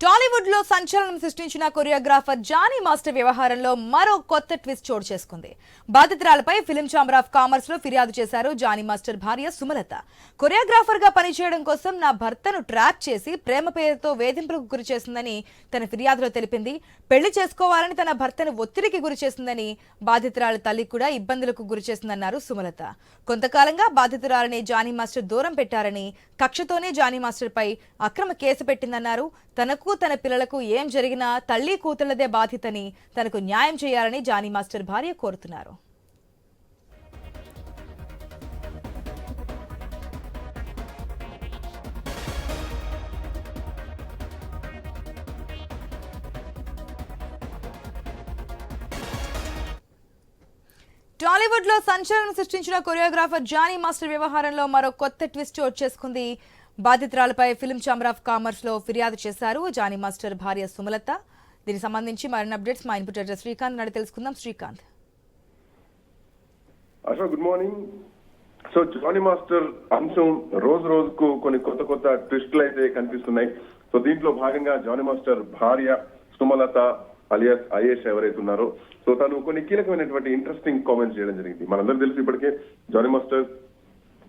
టాలీవుడ్లో సంచలనం సృష్టించిన కొరియోగ్రాఫర్ జానీ మాస్టర్ వ్యవహారంలో మరో కొత్త ట్విస్ట్ చోటు చేసుకుంది. బాధితురాలపై ఫిలిం ఛాంబర్ ఆఫ్ కామర్స్లో ఫిర్యాదు చేశారు జానీ మాస్టర్ భార్య సుమలత. కొరియోగ్రాఫర్గా పనిచేయడం కోసం నా భర్తను ట్రాప్ చేసి ప్రేమ పేరుతో వేధింపులకు గురి చేసిందని తన ఫిర్యాదులో తెలిపింది. పెళ్ళి చేసుకోవాలని తన భర్తను ఒత్తిడికి గురి చేసిందని బాధితురాల తల్లి కూడా ఇబ్బందులకు గురి చేసిందన్నారు సుమలత. కొంతకాలంగా బాధితురాలని జానీ మాస్టర్ దూరం పెట్టారని కక్షతోనే జానీ మాస్టర్ పై అక్రమ కేసు పెట్టిందన్నారు. తనకు తన పిల్లలకు ఏం జరిగినా తల్లి కూతుళ్ళదే బాధితని తనకు న్యాయం చేయాలని జానీ మాస్టర్ భార్య కోరుతున్నారు. టాలీవుడ్లో సంచలనం సృష్టించిన కొరియోగ్రాఫర్ జానీ మాస్టర్ వ్యవహారంలో మరో కొత్త ట్విస్ట్ వచ్చేసుకుంది. చేసుకుంది బాధితురాలపై ఫిల్మ్ ఛాంబర్ ఆఫ్ కామర్స్లో ఫిర్యాదు చేశారు జానీ మాస్టర్ భార్య సుమలత. దీనికి సంబంధించి మరిన్ని అప్డేట్స్ మా ఇన్పుట్ అడ్రస్ శ్రీకాంత్ నాడు తెలుసుకుందాం. Srikanth. Ashok good morning so Jani master అంశం రోజు రోజుకు కొన్ని కొత్త కొత్త ట్విస్టులు అయితే కనిపిస్తున్నాయి. సో దీంట్లో భాగంగా జానీ మాస్టర్ భార్య సుమలత అలియాస్ ఐఏష్ ఎవరైతే ఉన్నారో సో తను కొన్ని కీలకమైనటువంటి ఇంట్రెస్టింగ్ కామెంట్స్ చేయడం జరిగింది. మనందరూ తెలిసి ఇప్పటికే జానీ మాస్టర్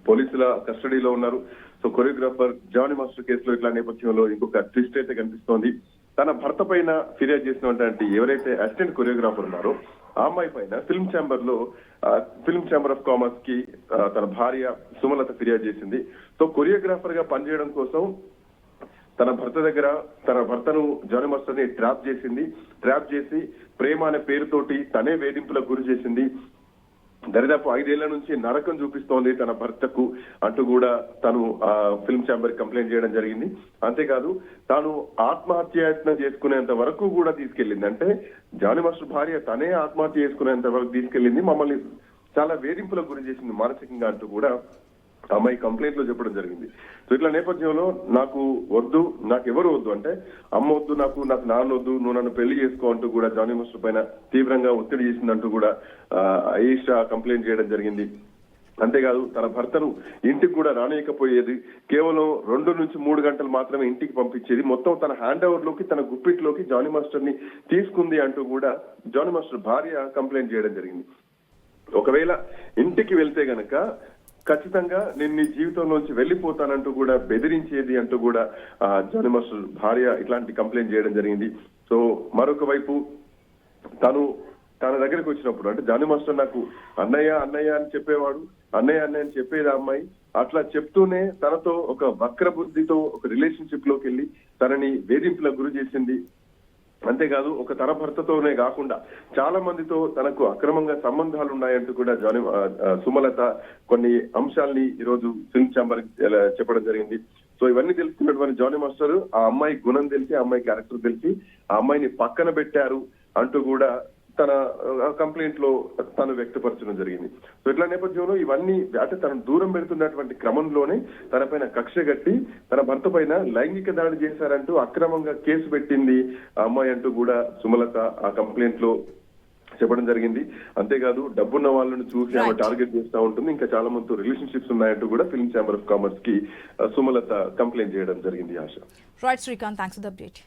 పోలీసుల కస్టడీలో ఉన్నారు. సో కొరియోగ్రాఫర్ జానీ మాస్టర్ కేసులో ఇట్లా నేపథ్యంలో ఇంకొక ట్విస్ట్ అయితే కనిపిస్తోంది. తన భర్త పైన ఫిర్యాదు చేసినటువంటి ఎవరైతే అసిస్టెంట్ కొరియోగ్రాఫర్ ఉన్నారో ఆ అమ్మాయి పైన ఫిల్మ్ ఛాంబర్లో ఫిల్మ్ ఛాంబర్ ఆఫ్ కామర్స్కి తన భార్య సుమలత ఫిర్యాదు చేసింది. సో కొరియోగ్రాఫర్గా పనిచేయడం కోసం తన భర్త దగ్గర తన భర్తను జానీ మాస్టర్ని ట్రాప్ చేసింది. ట్రాప్ చేసి ప్రేమ అనే పేరుతోటి తనే వేధింపులకు గురి చేసింది. దరిదాపు ఐదేళ్ళ నుంచి నరకం చూపిస్తోంది తన భర్తకు అంటూ కూడా తను ఆ ఫిల్మ్ ఛాంబర్ కంప్లైంట్ చేయడం జరిగింది. అంతేకాదు తాను ఆత్మహత్యాయత్నం చేసుకునేంత వరకు కూడా తీసుకెళ్ళింది అంటే జాని మాస్టర్ భార్య తనే ఆత్మహత్య చేసుకునేంత వరకు తీసుకెళ్ళింది మమ్మల్ని చాలా వేధింపులకు గురి చేసింది మానసికంగా అంటూ కూడా అమ్మాయి కంప్లైంట్లో చెప్పడం జరిగింది. సో ఇట్లా నేపథ్యంలో నాకు వద్దు నాకు ఎవరు వద్దు అంటే అమ్మ వద్దు నాకు నాకు నాన్న వద్దు నువ్వు నన్ను పెళ్ళి చేసుకో అంటూ కూడా జానీ మాస్టర్ పైన తీవ్రంగా ఒత్తిడి చేసిందంటూ కూడా ఆ, కంప్లైంట్ చేయడం జరిగింది. అంతేకాదు తన భర్తను ఇంటికి కూడా రానియకపోయేది కేవలం రెండు నుంచి మూడు గంటలు మాత్రమే ఇంటికి పంపించేది మొత్తం తన హ్యాండ్ ఓవర్లోకి తన గుప్పిట్లోకి జానీ మాస్టర్ని తీసుకుంది అంటూ కూడా జానీ మాస్టర్ భార్య కంప్లైంట్ చేయడం జరిగింది. ఒకవేళ ఇంటికి వెళ్తే గనక ఖచ్చితంగా నేను నీ జీవితంలోంచి వెళ్ళిపోతానంటూ కూడా బెదిరించేది అంటూ కూడా ఆ, జానీ మాస్టర్ భార్య ఇట్లాంటి కంప్లైంట్ చేయడం జరిగింది. సో మరొక వైపు తను తన దగ్గరికి వచ్చినప్పుడు అంటే జానీ మాస్టర్ నాకు అన్నయ్య అన్నయ్య అని చెప్పేవాడు అన్నయ్య అన్నయ్య అని చెప్పేది ఆ అమ్మాయి. అట్లా చెప్తూనే తనతో ఒక వక్ర బుద్ధితో ఒక రిలేషన్షిప్లోకి వెళ్ళి తనని వేధింపులకు గురి చేసింది. అంతేకాదు ఒక తన భర్తతోనే కాకుండా చాలా మందితో తనకు అక్రమంగా సంబంధాలు ఉన్నాయంటూ కూడా జాని సుమలత కొన్ని అంశాల్ని ఈరోజు సింగ్ చాంబర్ చెప్పడం జరిగింది. సో ఇవన్నీ తెలుసుకున్నటువంటి జానీ మాస్టర్ ఆ అమ్మాయి గుణం తెలిసి ఆ అమ్మాయి క్యారెక్టర్ తెలిసి ఆ అమ్మాయిని పక్కన పెట్టారు అంటూ కూడా తన కంప్లైంట్లో తను వ్యక్తపరచడం జరిగింది. సో ఇట్లా నేపథ్యంలో ఇవన్నీ అంటే తను దూరం పెడుతున్నటువంటి క్రమంలోనే తన పైన కక్ష కట్టి తన భర్త పైన లైంగిక దాడి చేశారంటూ అక్రమంగా కేసు పెట్టింది అమ్మాయి అంటూ కూడా సుమలత ఆ కంప్లైంట్లో చెప్పడం జరిగింది. అంతేకాదు డబ్బున్న వాళ్ళని చూసి ఆమె. టార్గెట్ చేస్తూ ఉంటుంది. ఇంకా చాలా మందితో రిలేషన్షిప్స్ ఉన్నాయంటూ కూడా ఫిల్మ్ ఛాంబర్ ఆఫ్ కామర్స్కి సుమలత కంప్లైంట్ చేయడం జరిగింది Asha. Right Srikanth thanks for the update